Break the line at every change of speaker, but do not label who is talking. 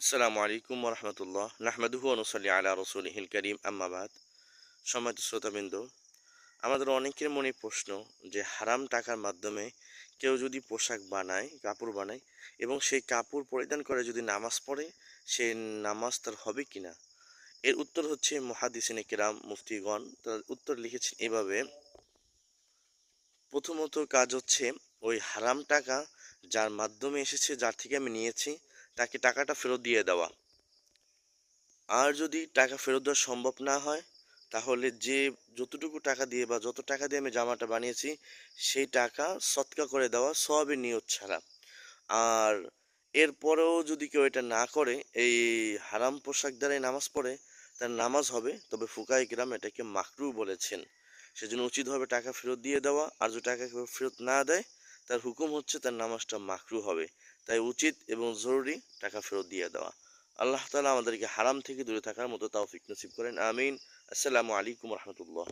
আসসালামু আলাইকুম রহমতুল্লাহ নাহমাদুহু অনুসল্লি আলা রসুলহিল করিম। আম্মাবাদ সম্মানিত শ্রোতাবৃন্দ, আমাদের অনেকের মনে প্রশ্ন যে হারাম টাকার মাধ্যমে কেউ যদি পোশাক বানায়, কাপড় বানায় এবং সেই কাপড় পরিধান করে যদি নামাজ পড়ে সেই নামাজ তার হবে কি না এর উত্তর হচ্ছে মহাদিসিনে কেরাম মুফতিগণ, তার উত্তর লিখেছেন এভাবে, প্রথমত কাজ হচ্ছে ওই হারাম টাকা যার মাধ্যমে এসেছে, যার থেকে আমি নিয়েছি তাকে টাকাটা ফেরত দিয়ে দেওয়া। আর যদি টাকা ফেরত দেওয়া সম্ভব না হয়, তাহলে যে যতটুকু টাকা দিয়ে বা যত টাকা দিয়ে আমি জামাটা বানিয়েছি, সেই টাকা সৎকা করে দেওয়া সবের নিয়ত ছাড়া। আর এরপরেও যদি কেউ এটা না করে, এই হারাম পোশাক দ্বারাই নামাজ পড়ে, তার নামাজ হবে, তবে ফুকাই গ্রাম এটাকে মাকরু বলেছেন। সেজন্য উচিত হবে টাকা ফেরত দিয়ে দেওয়া, আর যদি টাকা ফেরত না দেয়, তার হুকুম হচ্ছে তার নামাজটা মাকরু হবে। তাই উচিত এবং জরুরি টাকা ফেরত দিয়ে দেওয়া। আল্লাহ তালা আমাদেরকে হারাম থেকে দূরে থাকার মতো তাও নসিব করেন। আমিন। আসসালামু আলাইকুম রহমতুল্লাহ।